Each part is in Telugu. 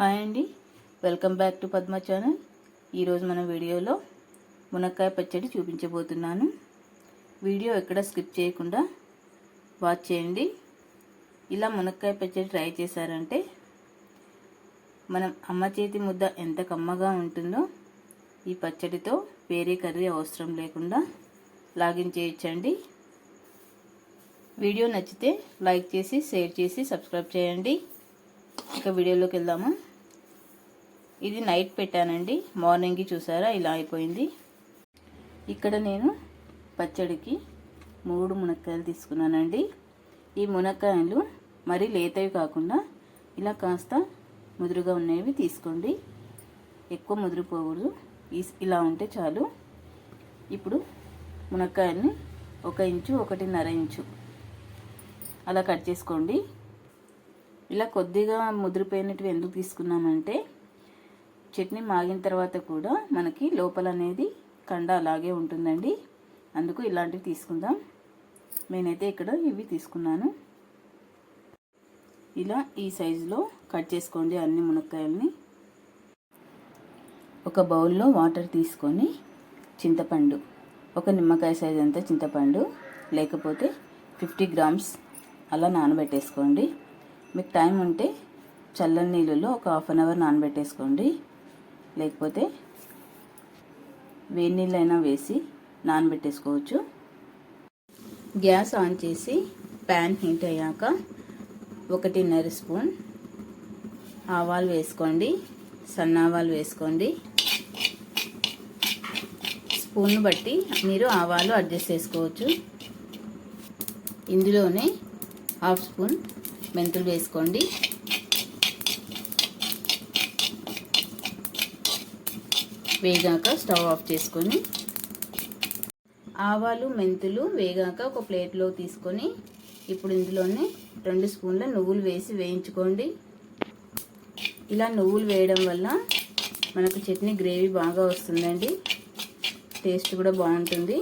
హాయ్ అండి. Welcome back to Padma channel. ఈరోజు మన వీడియోలో మునక్కాయ పచ్చడి చూపించబోతున్నాను. వీడియో ఎక్కడ స్కిప్ చేయకుండా వాచ్ చేయండి. ఇలా మునక్కాయ పచ్చడి ట్రై చేశారంటే మనం అమ్మ చేతి ముద్ద ఎంత కమ్మగా ఉంటుందో ఈ పచ్చడితో వేరే కర్రీ అవసరం లేకుండా లాగిన్ చేయించండి వీడియో నచ్చితే లైక్ చేసి షేర్ చేసి సబ్స్క్రైబ్ చేయండి. ఇక వీడియోలోకి వెళ్దాము? ఇది నైట్ పెట్టానండి. మార్నింగ్కి చూసారా? ఇలా అయిపోయింది. ఇక్కడ నేను పచ్చడికి మూడు మునక్కాయలు తీసుకున్నానండి. ఈ మునక్కాయలు మరీ లేతవి కాకుండా ఇలా కాస్త ముదురుగా ఉన్నవి తీసుకోండి. ఎక్కువ ముదిరిపోకూడదు. ఇలా ఉంటే చాలు. ఇప్పుడు మునక్కాయల్ని ఒక ఇంచు ఒకటిన్నర ఇంచు అలా కట్ చేసుకోండి. ఇలా కొద్దిగా ముదిరిపోయినట్టు ఎందుకు తీసుకున్నామంటే చట్నీ మాగిన తర్వాత కూడా మనకి లోపల అనేది కండ అలాగే ఉంటుందండి. అందుకు ఇలాంటివి తీసుకుందాం. నేనైతే ఇక్కడ ఇవి తీసుకున్నాను. ఇలా ఈ సైజులో కట్ చేసుకోండి అన్ని మునక్కాయల్ని. ఒక బౌల్లో వాటర్ తీసుకొని చింతపండు ఒక నిమ్మకాయ సైజ్ అంతా చింతపండు లేకపోతే ఫిఫ్టీ గ్రామ్స్ అలా నానబెట్టేసుకోండి. మీకు టైం ఉంటే చల్లని నీళ్ళలో ఒక హాఫ్ అన్ అవర్ నానబెట్టేసుకోండి. లేకపోతే వేడి నీళ్ళైనా వేసి నానబెట్టేసుకోవచ్చు. గ్యాస్ ఆన్ చేసి ప్యాన్ హీట్ అయ్యాక ఒకటిన్నర స్పూన్ ఆవాలు వేసుకోండి. సన్న ఆవాలు వేసుకోండి. స్పూన్ బట్టి మీరు ఆవాలు అడ్జస్ట్ చేసుకోవచ్చు. ఇందులోనే హాఫ్ స్పూన్ మెంతులు వేసుకోండి. వేగాక స్టవ్ ఆఫ్ చేసుకొని ఆవాలు మెంతులు వేగాక ఒక ప్లేట్లో తీసుకొని ఇప్పుడు ఇందులోనే రెండు స్పూన్ల నువ్వులు వేసి వేయించుకోండి. ఇలా నువ్వులు వేయడం వల్ల మనకు చట్నీ గ్రేవీ బాగా వస్తుందండి. టేస్ట్ కూడా బాగుంటుంది.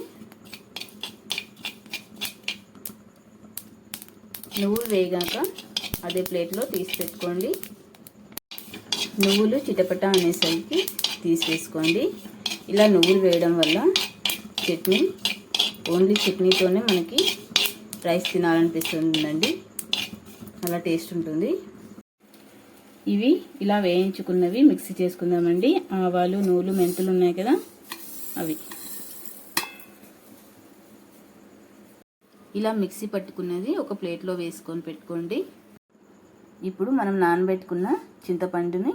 నువ్వులు వేగాక అదే ప్లేట్లో తీసి పెట్టుకోండి. నువ్వులు చిటపట అనేసరికి తీసేసుకోండి. ఇలా నువ్వులు వేయడం వల్ల చట్నీ ఓన్లీ చట్నీతోనే మనకి రైస్ తినాలనిపిస్తుందండి. అలా టేస్ట్ ఉంటుంది. ఇవి ఇలా వేయించుకున్నవి మిక్సీ చేసుకుందామండి. ఆవాలు నూలు మెంతులు ఉన్నాయి కదా అవి. ఇలా మిక్సీ పట్టుకున్నది ఒక ప్లేట్లో వేసుకొని పెట్టుకోండి. ఇప్పుడు మనం నానబెట్టుకున్న చింతపండుని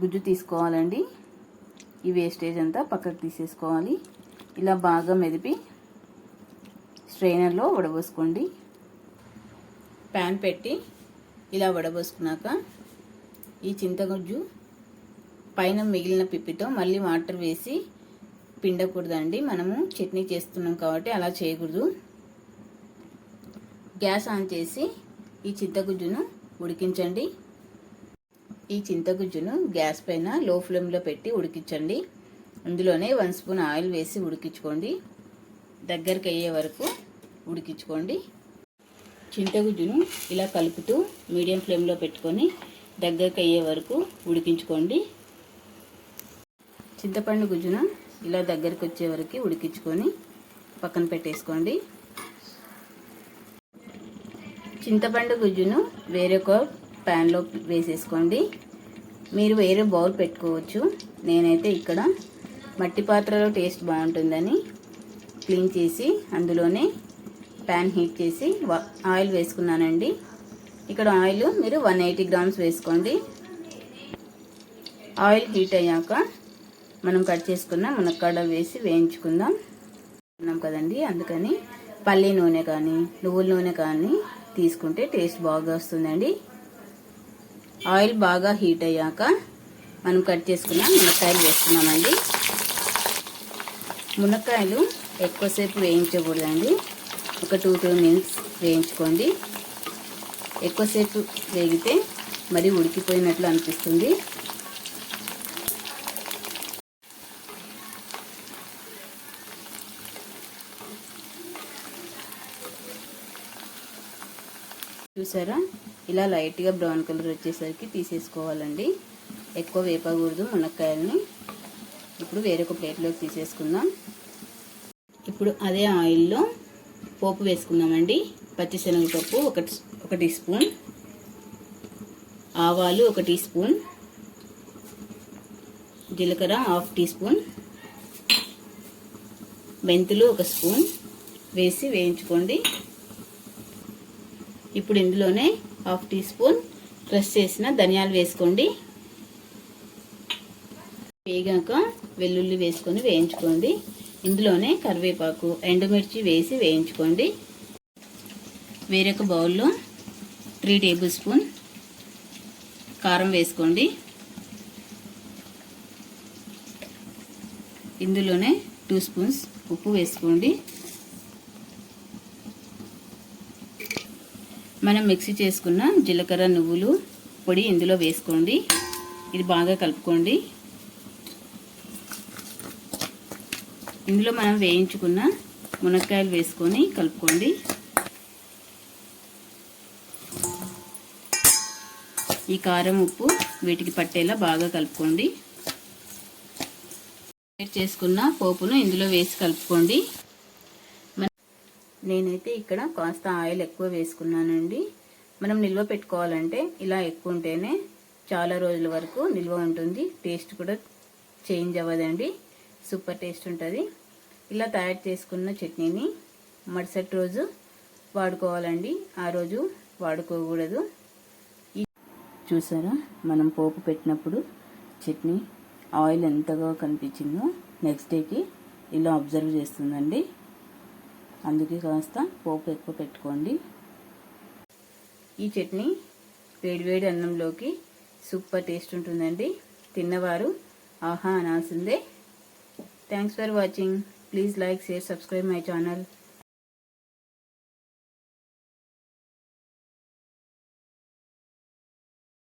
గుజ్జు తీసుకోవాలండి. ఈ వేస్టేజ్ అంతా పక్కకు తీసేసుకోవాలి. ఇలా బాగా మెదిపి స్ట్రైనర్లో వడబోసుకోండి. ప్యాన్ పెట్టి ఇలా వడబోసుకున్నాక ఈ చింతగుజ్జు పైన మిగిలిన పిప్పితో మళ్ళీ వాటర్ వేసి పిండకూడదండి. మనము చట్నీ చేస్తున్నాం కాబట్టి అలా చేయకూడదు. గ్యాస్ ఆన్ చేసి ఈ చింతగుజ్జును ఉడికించండి. ఈ చింతగుజ్జును గ్యాస్ పైన లో ఫ్లేమ్లో పెట్టి ఉడికించండి. అందులోనే వన్ స్పూన్ ఆయిల్ వేసి ఉడికించుకోండి. దగ్గరికి అయ్యే వరకు ఉడికించుకోండి. చింతగుజ్జును ఇలా కలుపుతూ మీడియం ఫ్లేమ్లో పెట్టుకొని దగ్గరికి అయ్యే వరకు ఉడికించుకోండి. చింతపండు గుజ్జును ఇలా దగ్గరికి వచ్చే వరకు ఉడికించుకొని పక్కన పెట్టేసుకోండి. చింతపండు గుజ్జును వేరొక ప్యాన్లో వేసేసుకోండి. మీరు వేరే బౌల్ పెట్టుకోవచ్చు. నేనైతే ఇక్కడ మట్టి పాత్రలో టేస్ట్ బాగుంటుందని క్లీన్ చేసి అందులోనే ప్యాన్ హీట్ చేసి ఆయిల్ వేసుకున్నానండి. ఇక్కడ ఆయిల్ మీరు వన్ ఎయిటీ గ్రామ్స్ వేసుకోండి. ఆయిల్ హీట్ అయ్యాక మనం కట్ చేసుకున్న మునక్కాడ వేసి వేయించుకుందాం. ఉన్నాం కదండి అందుకని పల్లి నూనె కానీ నువ్వుల నూనె కానీ తీసుకుంటే టేస్ట్ బాగా వస్తుందండి. ఆయిల్ బాగా హీట్ అయ్యాక మనం కట్ చేసుకున్న మునక్కాయలు వేస్తున్నామండి. మునక్కాయలు ఎక్కువసేపు వేయించకూడదండి. ఒక టూ టూ మినిట్స్ వేయించుకోండి. ఎక్కువసేపు వేగితే మరి ఉడికిపోయినట్లు అనిపిస్తుంది. చూసారా? ఇలా లైట్గా బ్రౌన్ కలర్ వచ్చేసరికి తీసేసుకోవాలండి. ఎక్కువ వేపకూడదు మునక్కాయలని. ఇప్పుడు వేరొక ప్లేట్లోకి తీసేసుకుందాం. ఇప్పుడు అదే ఆయిల్లో పోపు వేసుకుందామండి. పచ్చిశనగపప్పు ఒక ఒక టీ స్పూన్. ఆవాలు ఒక టీ స్పూన్. జీలకర్ర హాఫ్ టీ స్పూన్. మెంతులు ఒక స్పూన్. వేసి వేయించుకోండి. ఇప్పుడు ఇందులోనే హాఫ్ టీ స్పూన్ క్రష్ చేసిన ధనియాలు వేసుకోండి. వేగాక వెల్లుల్లి వేసుకొని వేయించుకోండి. ఇందులోనే కరివేపాకు ఎండుమిర్చి వేసి వేయించుకోండి. వేరొక బౌల్లో త్రీ టేబుల్ స్పూన్ కారం వేసుకోండి. ఇందులోనే టూ స్పూన్స్ ఉప్పు వేసుకోండి. మనం మిక్సీ చేసుకున్న జీలకర్ర నువ్వులు పొడి ఇందులో వేసుకోండి. ఇది బాగా కలుపుకోండి. ఇందులో మనం వేయించుకున్న మునక్కాయలు వేసుకొని కలుపుకోండి. ఈ కారం ఉప్పు వీటికి పట్టేలా బాగా కలుపుకోండి. చేసుకున్న పోపును ఇందులో వేసి కలుపుకోండి. నేనైతే ఇక్కడ కాస్త ఆయిల్ ఎక్కువ వేసుకున్నానండి. మనం నిల్వ పెట్టుకోవాలంటే ఇలా ఎక్కువ ఉంటేనే చాలా రోజుల వరకు నిల్వ ఉంటుంది. టేస్ట్ కూడా చేంజ్ అవ్వదండి. సూపర్ టేస్ట్ ఉంటుంది. ఇలా తయారు చేసుకున్న చట్నీని మరుసటి రోజు వాడుకోవాలండి. ఆ రోజు వాడుకోకూడదు. చూసారా? మనం పోపు పెట్టినప్పుడు చట్నీ ఆయిల్ ఎంతగా కనిపించిందో నెక్స్ట్ డేకి ఇలా అబ్జర్వ్ చేస్తుందండి. అందుకే కాస్త పోపు ఎక్కువ పెట్టుకోండి. ఈ చట్నీ వేడివేడి అన్నంలోకి సూపర్ టేస్ట్ ఉంటుందండి. తిన్నవారు ఆహా అనాల్సిందే. Thanks for watching please like share subscribe my channel